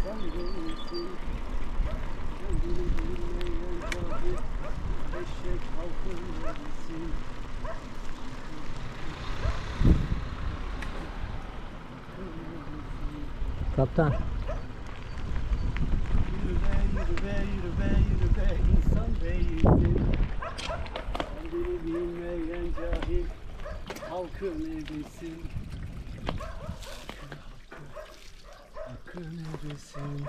insan değilsin. Kendini bilmeyen cahil, eşek halkın değilsin. Kaptan. Yürü be, yürü be, yürü be, yürü be, insan değilsin. Kendini bilmeyen cahil, halkın evisin. Evisin.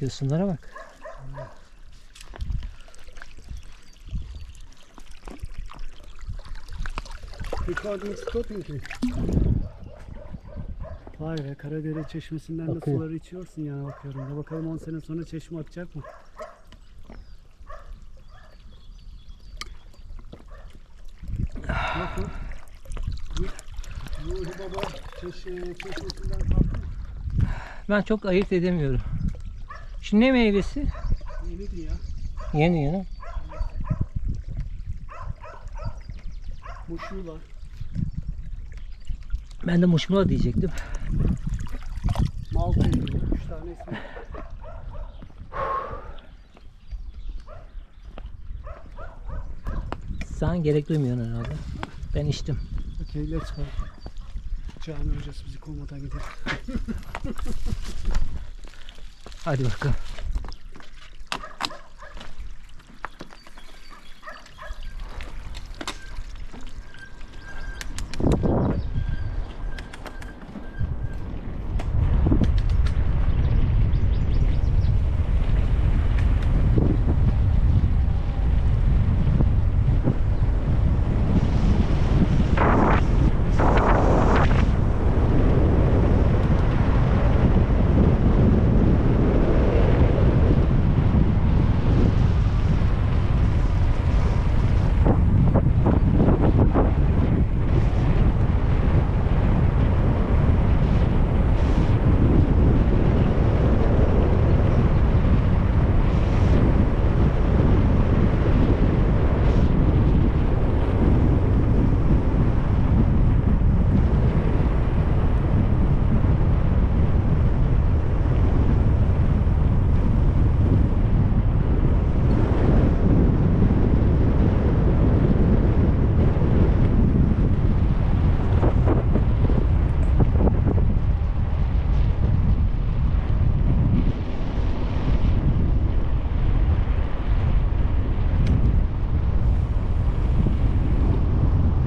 Yosunlara bak. Recording stopping? Vay be Karadere çeşmesinden de Akıyor. suları içiyorsun yani bakıyorum da bakalım 10 sene sonra çeşme akacak mı? Ruhi Baba? Ben çok ayırt edemiyorum. Şu ne meyvesi? Yeniydi ya. Yeni yeni. Muşular. Ben de muşmula diyecektim. Malta. Üç tane ismi. Sen gerek duymuyorsun herhalde. Ben içtim. Okay, let's go. Cami hocası bizi kovmadan gidelim. Hadi bakalım.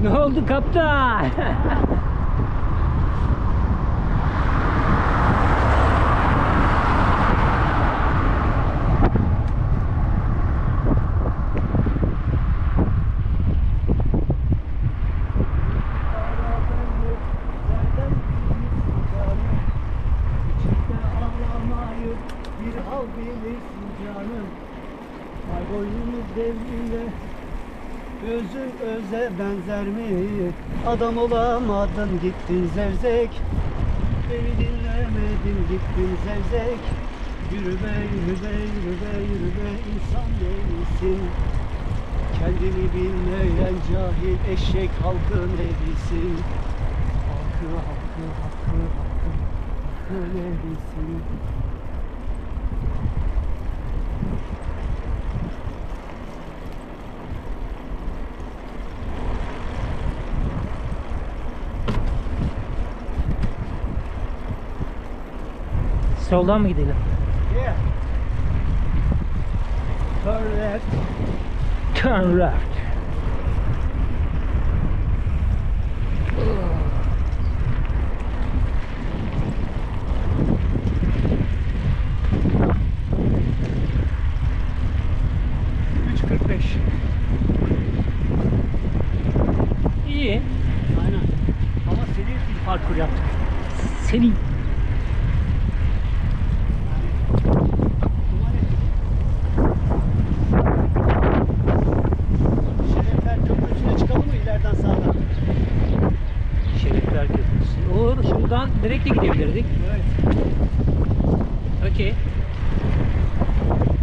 Ne oldu kaptan? bir al bilirsin canım Ay boynumuz devriyle Özü öze benzer mi? Adam olamadın gittin zevzek. Beni dinlemedin gittin zevzek. Yürü be yürü be yürü be yürü be insan değilsin. Kendini bilmeyen cahil eşek halkın evisin Hakkı hakkı hakkı hakkı hakkın evisin Soldan mı gidelim? Yeah. Turn left. Turn left. İyi. Aynen. Ama seri bir parkur yaptık. Seni direkt de gidebilirdik. Evet. Okey.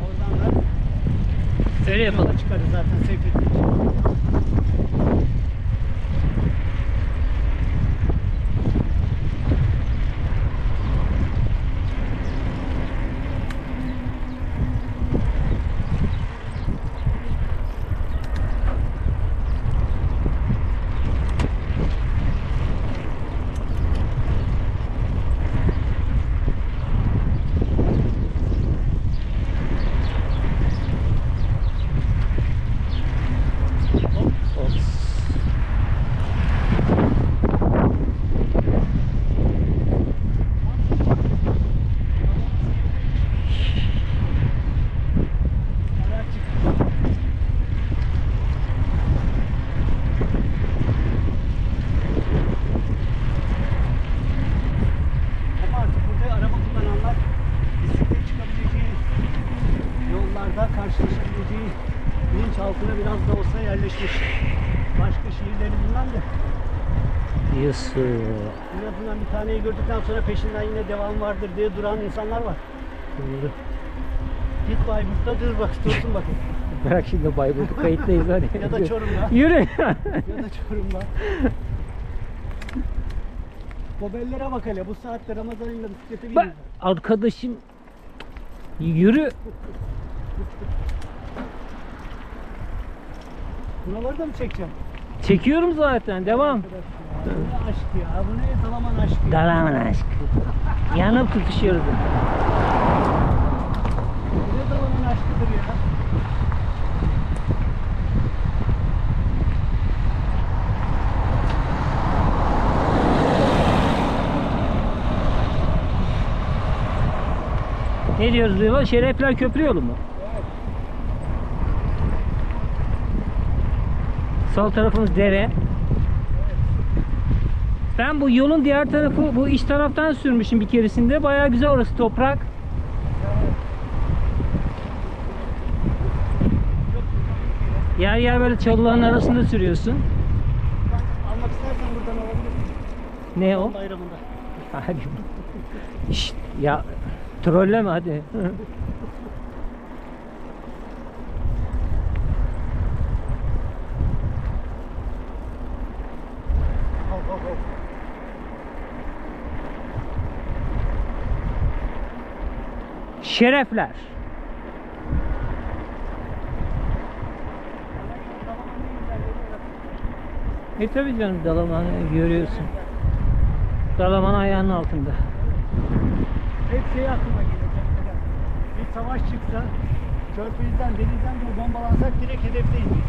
Oradan da Öyle yapalım. çıkarız zaten Seyfettin için. Karşılaşabileceği bilinçaltına biraz da olsa yerleşmiş. Başka şiirleri bilmem de Yusuf. en azından bir taneyi gördükten sonra peşinden yine devam vardır diye duran insanlar var. Doğru. Git Bayburt'ta dur bak dursun bakayım. Bırak şimdi Bayburt'u kayıttayız hadi. Ya da Çorum'da. Yürü. ya da Çorum'da. Kobellere bak hele bu saatte Ramazan ayında bisiklete Bak biniyorlar. arkadaşım yürü. Buraları da mı çekeceğim? Çekiyorum zaten. Devam. Bu ne aşk ya? Bu ne dalaman aşkı? ya? Dalaman aşk. Yanıp tutuşuyoruz. Bu ne dalaman aşkıdır ya? Ne diyoruz Leyla? Şerefler Köprü yolu mu? Sol tarafımız dere. Ben bu yolun diğer tarafı bu iç taraftan sürmüşüm bir keresinde. Bayağı güzel orası toprak. Yer yer böyle çalıların arasında sürüyorsun. Almak istersen buradan alabilirsin. Ne o? Bayramında. Hadi. Şşt, ya trolleme hadi. Al al al. Şerefler. E tabi canım Dalaman'ı görüyorsun. Dalaman ayağının altında. Hep şey aklıma gelecek. Bir savaş çıksa Körfez'den, denizden de bombalansak direkt hedefteyiz.